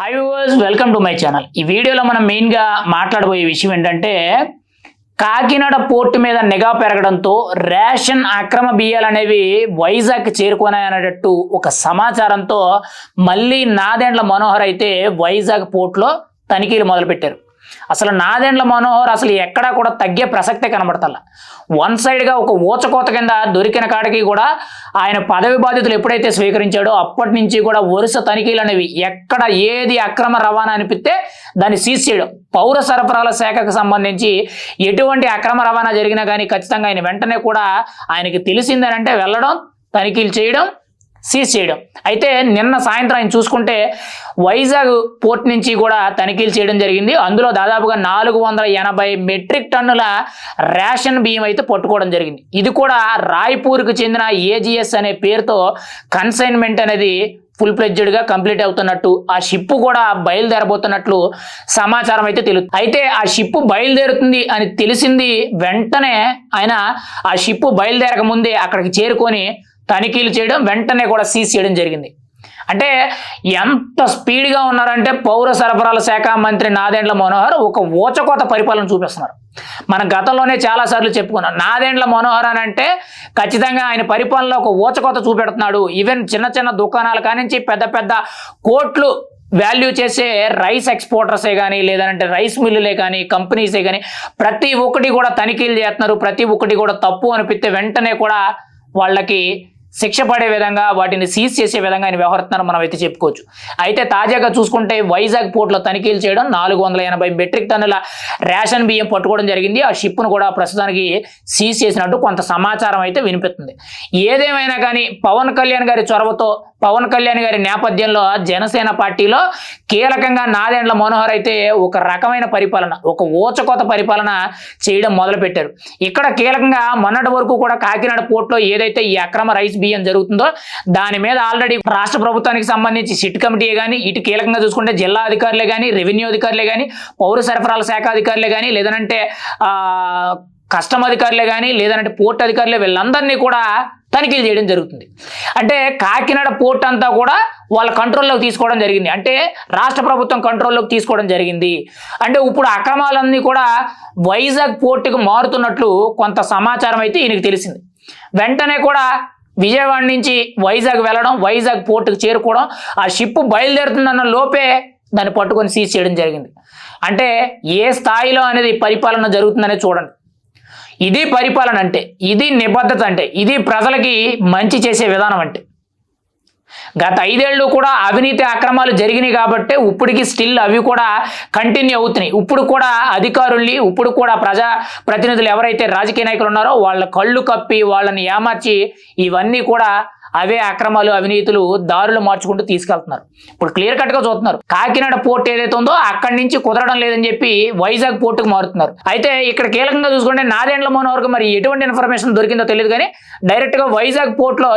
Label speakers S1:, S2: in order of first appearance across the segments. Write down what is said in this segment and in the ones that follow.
S1: Hi viewers welcome to my channel ఈ వీడియోలో మనం మెయిన్గా మాట్లాడబోయే విషయం ఏంటంటే కాకినాడ పోర్టు మీద నిఘా పెరగడంతో రేషన్ అక్రమ బియ్యాలు అనేవి వైజాగ్ చేరుకున్నాయనేటట్టు ఒక సమాచారంతో మళ్ళీ నాదెండ్ల మనోహర్ అయితే వైజాగ్ పోర్టులో తనిఖీలు మొదలుపెట్టారు. అసలు నాదెండ్ల మనోహర్ అసలు ఎక్కడా కూడా తగ్గే ప్రసక్తే కనబడతల. వన్ సైడ్గా ఒక ఊచకోత కింద దొరికిన కాడికి కూడా ఆయన పదవి బాధ్యతలు ఎప్పుడైతే స్వీకరించాడో అప్పటి నుంచి కూడా వరుస తనిఖీలు అనేవి ఎక్కడ ఏది అక్రమ రవాణా అనిపిస్తే దాన్ని సీజ్ చేయడం. పౌర సరఫరాల శాఖకు సంబంధించి ఎటువంటి అక్రమ రవాణా జరిగినా కానీ ఖచ్చితంగా ఆయన వెంటనే కూడా ఆయనకి తెలిసిందనంటే వెళ్ళడం తనిఖీలు చేయడం సీజ్ చేయడం. అయితే నిన్న సాయంత్రం ఆయన చూసుకుంటే వైజాగ్ పోర్ట్ నుంచి కూడా తనిఖీలు చేయడం జరిగింది. అందులో దాదాపుగా నాలుగు వందల ఎనభై మెట్రిక్ టన్నుల రేషన్ బియ్యం అయితే పట్టుకోవడం జరిగింది. ఇది కూడా రాయ్పూర్కి చెందిన ఏజిఎస్ అనే పేరుతో కన్సైన్మెంట్ అనేది ఫుల్ ఫ్లెడ్జెడ్గా కంప్లీట్ అవుతున్నట్టు ఆ షిప్ కూడా బయలుదేరబోతున్నట్లు సమాచారం అయితే తెలు అయితే ఆ షిప్ బయలుదేరుతుంది అని తెలిసింది వెంటనే ఆయన ఆ షిప్ బయలుదేరక ముందే అక్కడికి చేరుకొని తనిఖీలు చేయడం వెంటనే కూడా సీజ్ చేయడం జరిగింది. అంటే ఎంత స్పీడ్గా ఉన్నారంటే పౌర సరఫరాల శాఖ మంత్రి నాదెండ్ల మనోహర్ ఒక ఊచకోత పరిపాలన చూపిస్తున్నారు. మన గతంలోనే చాలాసార్లు చెప్పుకున్నాం నాదేండ్ల మనోహర్ అని అంటే ఖచ్చితంగా ఆయన పరిపాలనలో ఒక ఊచకోత చూపెడుతున్నాడు. ఈవెన్ చిన్న చిన్న దుకాణాల కానించి పెద్ద పెద్ద కోట్లు వాల్యూ చేసే రైస్ ఎక్స్పోర్టర్సే కానీ లేదంటే రైస్ మిల్లులే కానీ కంపెనీసే కానీ ప్రతి ఒక్కటి కూడా తనిఖీలు చేస్తున్నారు. ప్రతి ఒక్కటి కూడా తప్పు అనిపిస్తే వెంటనే కూడా వాళ్ళకి శిక్ష పడే విధంగా వాటిని సీజ్ చేసే విధంగా ఆయన వ్యవహరిస్తున్నారు మనం అయితే చెప్పుకోవచ్చు. అయితే తాజాగా చూసుకుంటే వైజాగ్ పోర్టులో తనిఖీలు చేయడం నాలుగు వందల ఎనభై మెట్రిక్ టన్నుల రేషన్ బియ్యం పట్టుకోవడం జరిగింది. ఆ షిప్ను కూడా ప్రస్తుతానికి సీజ్ చేసినట్టు కొంత సమాచారం అయితే వినిపిస్తుంది. ఏదేమైనా కానీ పవన్ కళ్యాణ్ గారి చొరవతో పవన్ కళ్యాణ్ గారి నేపథ్యంలో జనసేన పార్టీలో కీలకంగా నాదెండ్ల మనోహర్ అయితే ఒక రకమైన పరిపాలన ఒక ఊచకోత పరిపాలన చేయడం మొదలుపెట్టారు. ఇక్కడ కీలకంగా మొన్నటి వరకు కూడా కాకినాడ పోర్టులో ఏదైతే ఈ అక్రమ రైస్ బియ్యం జరుగుతుందో దాని మీద ఆల్రెడీ రాష్ట్ర ప్రభుత్వానికి సంబంధించి సిట్ కమిటీ కానీ ఇటు కీలకంగా చూసుకుంటే జిల్లా అధికారులే కానీ రెవెన్యూ అధికారులే కానీ పౌర సరఫరాల శాఖ అధికారులే కానీ లేదంటే కస్టమ్ అధికారులే కానీ లేదంటే పోర్ట్ అధికారులే వీళ్ళందరినీ కూడా తనిఖీలు చేయడం జరుగుతుంది. అంటే కాకినాడ పోర్ట్ అంతా కూడా వాళ్ళ కంట్రోల్లోకి తీసుకోవడం జరిగింది. అంటే రాష్ట్ర ప్రభుత్వం కంట్రోల్లోకి తీసుకోవడం జరిగింది. అంటే ఇప్పుడు అక్రమాలన్నీ కూడా వైజాగ్ పోర్టుకు మారుతున్నట్లు కొంత సమాచారం అయితే ఈయనకు తెలిసింది. వెంటనే కూడా విజయవాడ నుంచి వైజాగ్ వెళ్ళడం వైజాగ్ పోర్టుకు చేరుకోవడం ఆ షిప్ బయలుదేరుతుందన్న లోపే దాన్ని పట్టుకొని సీజ్ చేయడం జరిగింది. అంటే ఏ స్థాయిలో అనేది పరిపాలన జరుగుతుందనేది చూడండి. ఇది పరిపాలన అంటే ఇది నిబద్ధత అంటే ఇది ప్రజలకి మంచి చేసే విధానం అంటే గత ఐదేళ్ళు కూడా అవినీతి అక్రమాలు జరిగినాయి కాబట్టి ఇప్పటికి స్టిల్ అవి కూడా కంటిన్యూ అవుతున్నాయి. ఇప్పుడు కూడా అధికారుల్ని ఇప్పుడు కూడా ప్రజా ప్రతినిధులు ఎవరైతే రాజకీయ నాయకులు ఉన్నారో వాళ్ళ కళ్ళు కప్పి వాళ్ళని ఏమార్చి ఇవన్నీ కూడా అవే అక్రమాలు అవినీతులు దారులు మార్చుకుంటూ తీసుకెళ్తున్నారు. ఇప్పుడు క్లియర్ కట్గా చూస్తున్నారు. కాకినాడ పోర్ట్ ఏదైతే ఉందో అక్కడి నుంచి కుదరడం లేదని చెప్పి వైజాగ్ పోర్టుకు మారుతున్నారు. అయితే ఇక్కడ కీలకంగా చూసుకుంటే నాదేండ్ల వరకు మరి ఎటువంటి ఇన్ఫర్మేషన్ దొరికిందో తెలియదు కానీ డైరెక్ట్గా వైజాగ్ పోర్ట్లో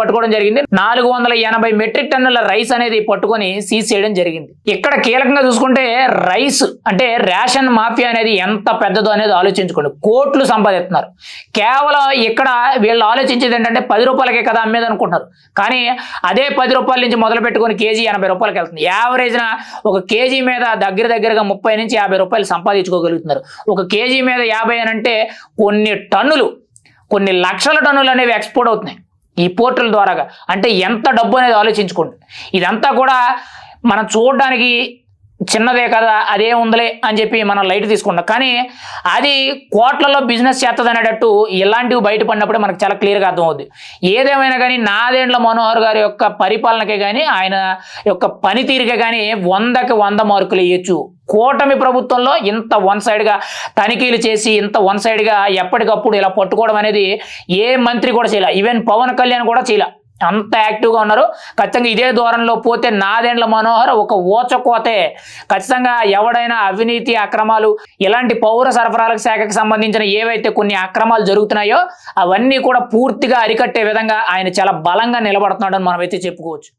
S1: పట్టుకోవడం జరిగింది. నాలుగు వందల ఎనభై మెట్రిక్ టన్నుల రైస్ అనేది పట్టుకొని సీజ్ చేయడం జరిగింది. ఇక్కడ కీలకంగా చూసుకుంటే రైస్ అంటే రేషన్ మాఫియా అనేది ఎంత పెద్దదో అనేది ఆలోచించుకోండి. కోట్లు సంపాదిస్తున్నారు. కేవలం ఇక్కడ వీళ్ళు ఆలోచించేది ఏంటంటే పది రూపాయలకే కదా అమ్మేది అనుకుంటున్నారు. కానీ అదే పది రూపాయల నుంచి మొదలు పెట్టుకొని కేజీ ఎనభై రూపాయలకి వెళ్తుంది. యావరేజ్న ఒక కేజీ మీద దగ్గర దగ్గరగా ముప్పై నుంచి యాభై రూపాయలు సంపాదించుకోగలుగుతున్నారు. ఒక కేజీ మీద యాభై అని అంటే కొన్ని టన్నులు కొన్ని లక్షల టన్నులు అనేవి ఎక్స్పోర్ట్ అవుతున్నాయి. ఈ పోర్టల్ ద్వారాగా. అంటే ఎంత డబ్బు అనేది ఆలోచించుకోండి. ఇదంతా కూడా మనం చూడడానికి చిన్నదే కదా అదే ఉందిలే అని చెప్పి మనం లైట్ తీసుకుంటాం. కానీ అది కోట్లలో బిజినెస్ చేస్తుంది అనేటట్టు ఇలాంటివి బయటపడినప్పుడే మనకు చాలా క్లియర్గా అర్థమవుద్ది. ఏదేమైనా కానీ నాదేండ్ల మనోహర్ గారి యొక్క పరిపాలనకే కానీ ఆయన యొక్క పనితీరుకే కానీ వందకి వంద మార్కులు ఇవ్వచ్చు కూటమి ప్రభుత్వంలో ఇంత వన్ సైడ్గా తనిఖీలు చేసి ఇంత వన్ సైడ్గా ఎప్పటికప్పుడు ఇలా పట్టుకోవడం అనేది ఏ మంత్రి కూడా చేయలే. ఈవెన్ పవన్ కళ్యాణ్ కూడా చేయలే. అంత యాక్టివ్గా ఉన్నారు. ఖచ్చితంగా ఇదే దూరంలో పోతే నాదేండ్ల మనోహర్ ఒక ఓచకోతే ఖచ్చితంగా ఎవడైనా అవినీతి అక్రమాలు ఇలాంటి పౌర సరఫరాల శాఖకు సంబంధించిన ఏవైతే కొన్ని అక్రమాలు జరుగుతున్నాయో అవన్నీ కూడా పూర్తిగా అరికట్టే విధంగా ఆయన చాలా బలంగా నిలబడుతున్నాడని మనం అయితే చెప్పుకోవచ్చు.